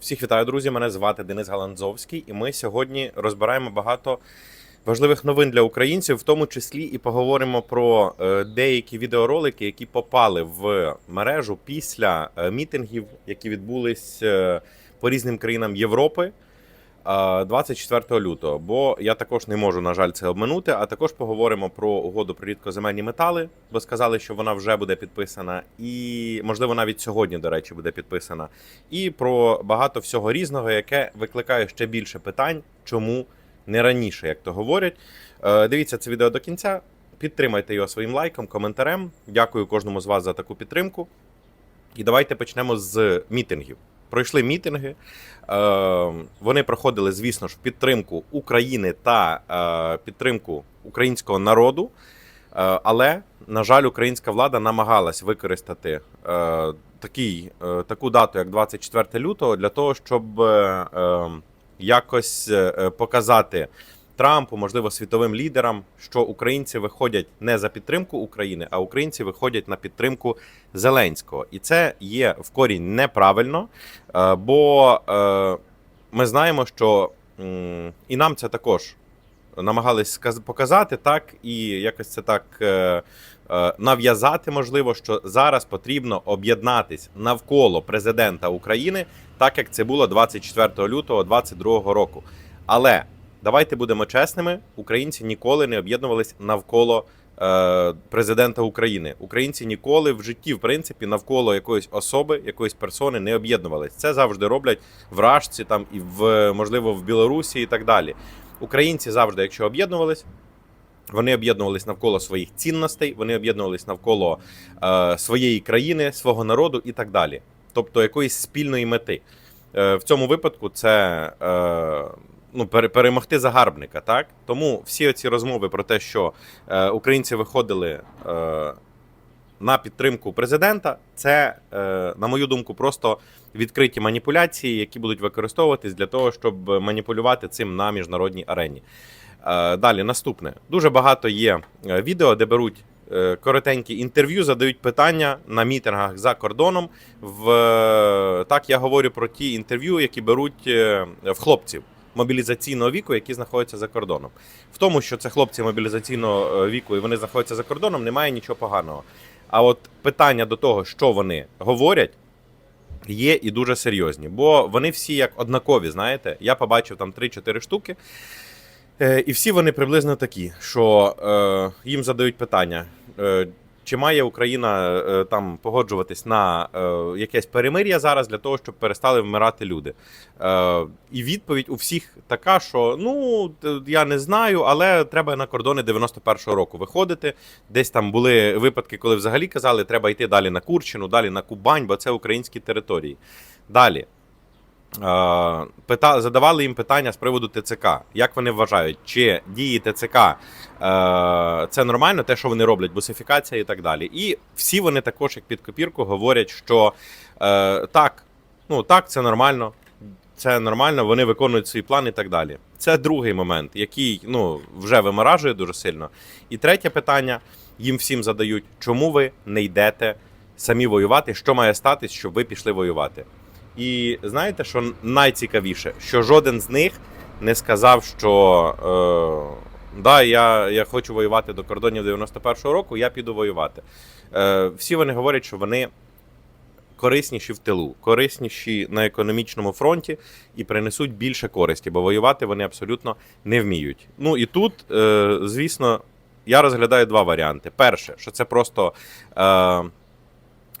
Всіх вітаю, друзі! Мене звати Денис Галанзовський, і ми сьогодні розбираємо багато важливих новин для українців, в тому числі і поговоримо про е, деякі відеоролики, які попали в мережу після е, мітингів, які відбулись е, по різним країнам Європи. Е, 24 лютого, бо я також не можу, на жаль, це обминути. А також поговоримо про угоду про рідкоземельні метали, бо сказали, що вона вже буде підписана, і можливо навіть сьогодні, до речі, буде підписана. І про багато всього різного, яке викликає ще більше питань, чому не раніше, як то говорять. Е, Дивіться це відео до кінця. Підтримайте його своїм лайком, коментарем. Дякую кожному з вас за таку підтримку. І давайте почнемо з мітингів. Пройшли мітинги. Е, Вони проходили, звісно ж, в підтримку України та е, підтримку українського народу. Е, Але, на жаль, українська влада намагалась використати такий, таку дату, як 24 лютого, для того, щоб якось показати Трампу, можливо, світовим лідерам, що українці виходять не за підтримку України, а українці виходять на підтримку Зеленського. І це є в корінь неправильно, е, бо е, ми знаємо, що і нам це також намагались показати так, і якось це так е, нав'язати, можливо, що зараз потрібно об'єднатись навколо президента України, так як це було 24 лютого 2022 року. Але давайте будемо чесними: українці ніколи не об'єднувались навколо. е, Президента України українці ніколи в житті, в принципі, навколо якоїсь особи, якоїсь персони не об'єднувались. Це завжди роблять в Рашці, там і в можливо в Білорусі, і так далі. Українці завжди, якщо об'єднувались, вони об'єднувались навколо своїх цінностей, вони об'єднувались навколо е, своєї країни, свого народу і так далі. Тобто якоїсь спільної мети. Е, в цьому випадку це е, ну, пере- перемогти загарбника. Так? Тому всі оці розмови про те, що е, українці виходили. Е, на підтримку президента це, е, на мою думку, просто відкриті маніпуляції, які будуть використовуватись для того, щоб маніпулювати цим на міжнародній арені. Е, Далі, наступне. Дуже багато є е, відео, де беруть е, коротенькі інтерв'ю, задають питання на мітингах за кордоном. В е, так я говорю про ті інтерв'ю, які беруть в хлопців. Мобілізаційного віку, які знаходяться за кордоном, в тому, що це хлопці мобілізаційного е, віку і вони знаходяться за кордоном, немає нічого поганого. А от питання до того, що вони говорять, є і дуже серйозні, бо вони всі як однакові. Знаєте, я побачив там 3-4 штуки. Е, І всі вони приблизно такі, що е, їм задають питання, е, чи має Україна е, там погоджуватись на е, якесь перемир'я зараз для того, щоб перестали вмирати люди. Е, і відповідь у всіх така, що ну я не знаю, але треба на кордони 91-го року виходити. Десь там були випадки, коли взагалі казали, треба йти далі на Курщину, далі на Кубань, бо це українські території. Далі. Е, Пита, задавали їм питання з приводу ТЦК. Як вони вважають, чи дії ТЦК е, це нормально, те, що вони роблять, бусифікація і так далі. І всі вони також, як під копірку, говорять, що е, так, ну так, це нормально, це нормально, вони виконують свій план і так далі. Це другий момент, який ну, вже виморажує дуже сильно. І третє питання їм всім задають, чому ви не йдете самі воювати, що має статись, щоб ви пішли воювати. І знаєте, що найцікавіше, що жоден з них не сказав, що е, да, я, я хочу воювати до кордонів 91-го року, я піду воювати. Е, всі вони говорять, що вони корисніші в тилу, корисніші на економічному фронті і принесуть більше користі, бо воювати вони абсолютно не вміють. Ну і тут, е, звісно, я розглядаю два варіанти. Перше, що це просто е,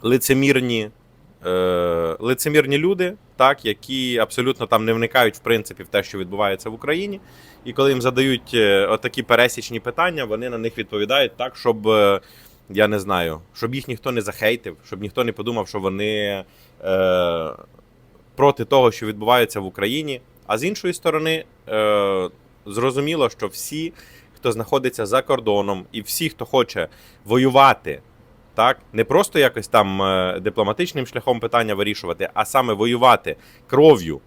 лицемірні е, лицемірні люди, так, які абсолютно там не вникають в принципі в те, що відбувається в Україні. І коли їм задають е, отакі пересічні питання, вони на них відповідають так, щоб е, я не знаю, щоб їх ніхто не захейтив, щоб ніхто не подумав, що вони е, проти того, що відбувається в Україні. А з іншої сторони, е, зрозуміло, що всі, хто знаходиться за кордоном, і всі, хто хоче воювати так не просто якось там е, дипломатичним шляхом питання вирішувати, а саме воювати кров'ю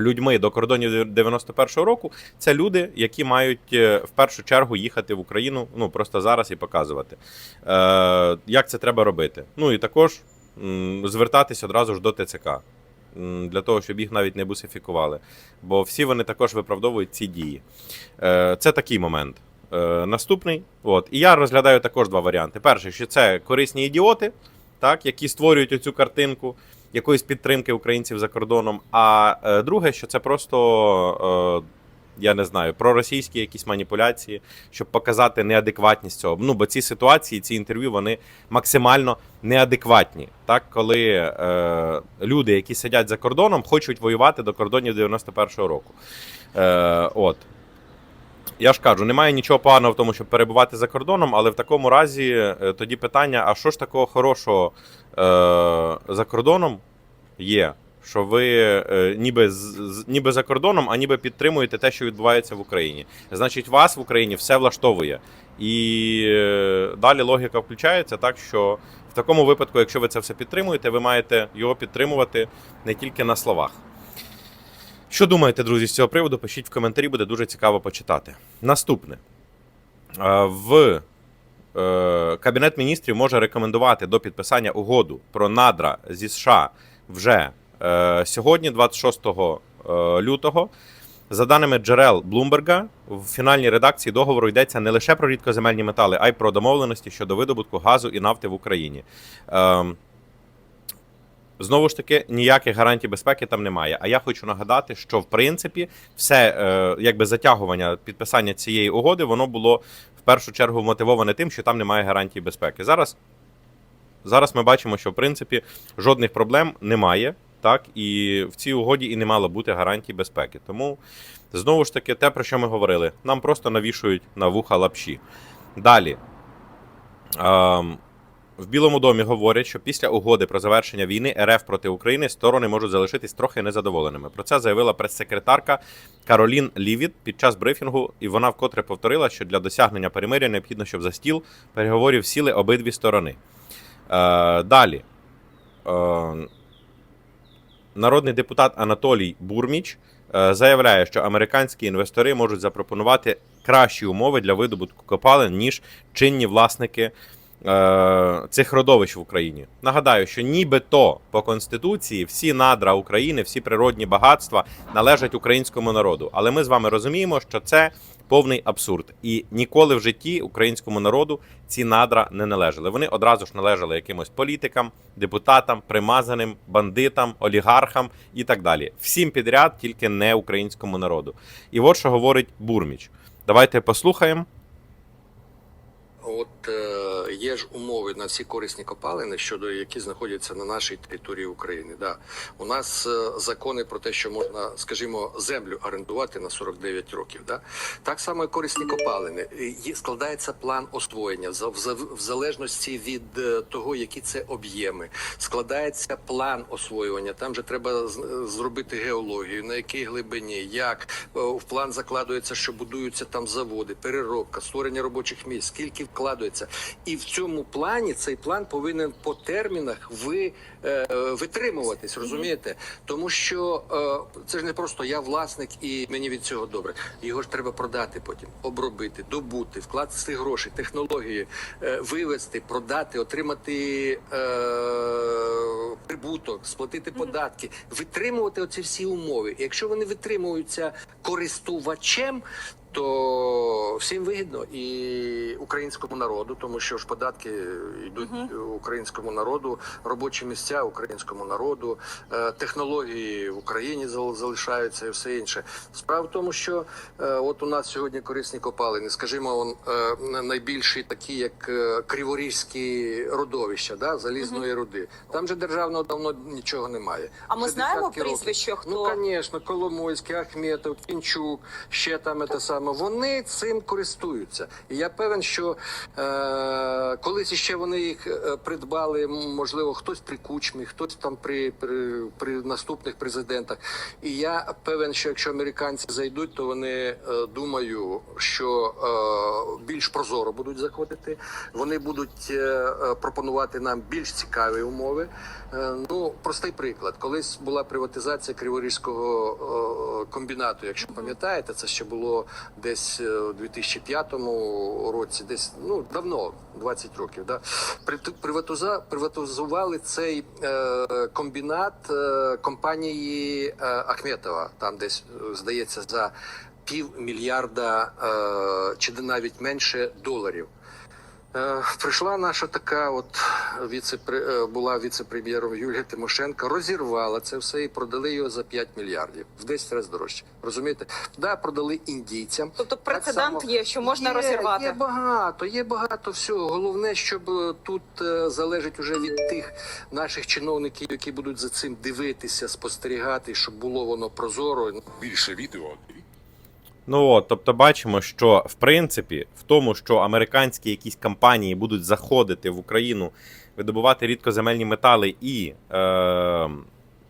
людьми до кордонів 91-го року. Це люди, які мають е, в першу чергу їхати в Україну, ну просто зараз і показувати, е, як це треба робити. Ну і також звертатись одразу ж до ТЦК. для того, щоб їх навіть не бусифікували. Бо всі вони також виправдовують ці дії. Е, Це такий момент. Е, Наступний. От. І я розглядаю також два варіанти. Перший, що це корисні ідіоти, так, які створюють оцю картинку якоїсь підтримки українців за кордоном. А е, друге, що це просто. Е, я не знаю, проросійські якісь маніпуляції, щоб показати неадекватність цього. Ну, бо ці ситуації, ці інтерв'ю, вони максимально неадекватні. Так, коли е, люди, які сидять за кордоном, хочуть воювати до кордонів 91-го року. Е, от. Я ж кажу, немає нічого поганого в тому, щоб перебувати за кордоном, але в такому разі е, тоді питання: а що ж такого хорошого е, за кордоном є? Що ви е, ніби, з, ніби за кордоном, а ніби підтримуєте те, що відбувається в Україні. Значить, вас в Україні все влаштовує. І е, далі логіка включається так, що в такому випадку, якщо ви це все підтримуєте, ви маєте його підтримувати не тільки на словах. Що думаєте, друзі, з цього приводу? Пишіть в коментарі, буде дуже цікаво почитати. Наступне. В е, Кабінет міністрів може рекомендувати до підписання угоду про надра зі США вже е, сьогодні, 26 е, лютого. За даними джерел Блумберга, в фінальній редакції договору йдеться не лише про рідкоземельні метали, а й про домовленості щодо видобутку газу і нафти в Україні. Ем, Знову ж таки, ніяких гарантій безпеки там немає. А я хочу нагадати, що в принципі все е, якби затягування підписання цієї угоди, воно було в першу чергу мотивоване тим, що там немає гарантій безпеки. Зараз, зараз ми бачимо, що в принципі жодних проблем немає. Так, і в цій угоді і не мало бути гарантій безпеки. Тому знову ж таки, те, про що ми говорили, нам просто навішують на вуха лапші. Далі. Ем, в Білому домі говорять, що після угоди про завершення війни РФ проти України сторони можуть залишитись трохи незадоволеними. Про це заявила прес-секретарка Каролін Лівіт під час брифінгу, і вона вкотре повторила, що для досягнення перемиря необхідно, щоб за стіл переговорів сіли обидві сторони. Е, далі. Е, народний депутат Анатолій Бурміч е, заявляє, що американські інвестори можуть запропонувати кращі умови для видобутку копалин, ніж чинні власники цих родовищ в Україні. Нагадаю, що нібито по конституції всі надра України, всі природні багатства належать українському народу. Але ми з вами розуміємо, що це повний абсурд, і ніколи в житті українському народу ці надра не належали. Вони одразу ж належали якимось політикам, депутатам, примазаним, бандитам, олігархам і так далі. Всім підряд, тільки не українському народу. І от що говорить Бурміч. Давайте послухаємо. От е, є ж умови на всі корисні копалини, щодо які знаходяться на нашій території України. Да. У нас е, закони про те, що можна, скажімо, землю орендувати на 49 років. Да. Так само і корисні копалини. Е, складається план освоєння в, залежності від того, які це об'єми. Складається план освоювання. Там же треба зробити геологію, на якій глибині, як в план закладується, що будуються там заводи, переробка, створення робочих місць, скільки вкладується. І в цьому плані цей план повинен по термінах ви, е, витримуватись, розумієте? Тому що е, це ж не просто я власник і мені від цього добре. Його ж треба продати потім, обробити, добути, вкласти гроші, технології, е, вивести, продати, отримати е, прибуток, сплатити податки, витримувати оці всі умови. І якщо вони витримуються користувачем. То всім вигідно і українському народу, тому що ж податки йдуть українському народу, робочі місця українському народу, е, технології в Україні залишаються і все інше. Справа в тому, що е, от у нас сьогодні корисні копалини, скажімо, он, е, найбільші такі, як Криворізькі родовища, да, залізної руди. Там же державного давно нічого немає. А ми знаємо прізвище, хто? Ну, звісно, Коломойський, Ахметов, Кінчук, ще там те саме. Вони цим користуються. І я певен, що е, колись іще вони їх е, придбали, можливо, хтось при кучмі, хтось там при, при, при наступних президентах. І я певен, що якщо американці зайдуть, то вони е, думаю, що е, більш прозоро будуть заходити. Вони будуть е, е, пропонувати нам більш цікаві умови. Е, ну, простий приклад. Колись була приватизація Криворізького е, комбінату. Якщо пам'ятаєте, це ще було десь е, у 2005 році, десь ну давно, 20 років. Да? При- приватиза- приватизували цей е, комбінат е, компанії е, Ахметова, там десь е, здається за півмільярда е, чи навіть менше доларів. Е, Прийшла наша така, от віце була віце-прем'єром Юлія Тимошенко, розірвала це все і продали його за 5 мільярдів в 10 разів дорожче. Розумієте? Да, продали індійцям. Тобто прецедент само- є, що можна є, розірвати. Є багато, є багато всього. Головне, щоб е, тут е, залежить уже від тих наших чиновників, які будуть за цим дивитися, спостерігати, щоб було воно прозоро. більше відео. Ну от, тобто бачимо, що в принципі в тому, що американські якісь компанії будуть заходити в Україну, видобувати рідкоземельні метали і е,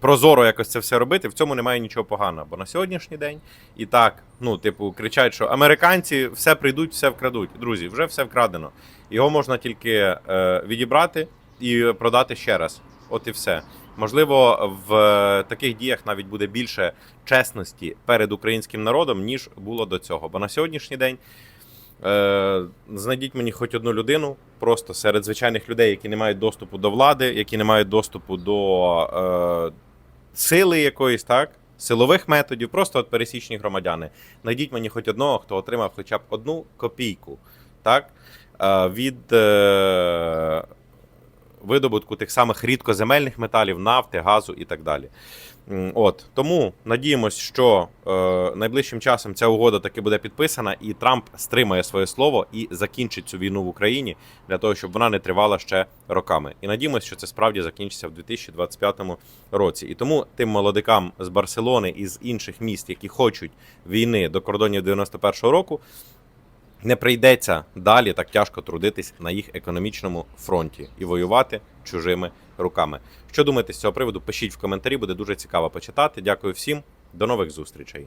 прозоро якось це все робити, в цьому немає нічого поганого. Бо на сьогоднішній день і так, ну, типу, кричать, що американці все прийдуть, все вкрадуть. Друзі, вже все вкрадено. Його можна тільки е, відібрати і продати ще раз. От і все. Можливо, в е, таких діях навіть буде більше чесності перед українським народом, ніж було до цього. Бо на сьогоднішній день е, знайдіть мені хоч одну людину, просто серед звичайних людей, які не мають доступу до влади, які не мають доступу до е, сили якоїсь, так? Силових методів, просто от пересічні громадяни. Найдіть мені хоч одного, хто отримав хоча б одну копійку, так? Е, від е, видобутку тих самих рідкоземельних металів, нафти, газу і так далі. От тому надіємось, що е, найближчим часом ця угода таки буде підписана, і Трамп стримає своє слово і закінчить цю війну в Україні для того, щоб вона не тривала ще роками. І надіємось, що це справді закінчиться в 2025 році. І тому тим молодикам з Барселони і з інших міст, які хочуть війни до кордонів 91-го року, не прийдеться далі так тяжко трудитись на їх економічному фронті і воювати чужими руками. Що думаєте з цього приводу? Пишіть в коментарі, буде дуже цікаво почитати. Дякую всім, до нових зустрічей.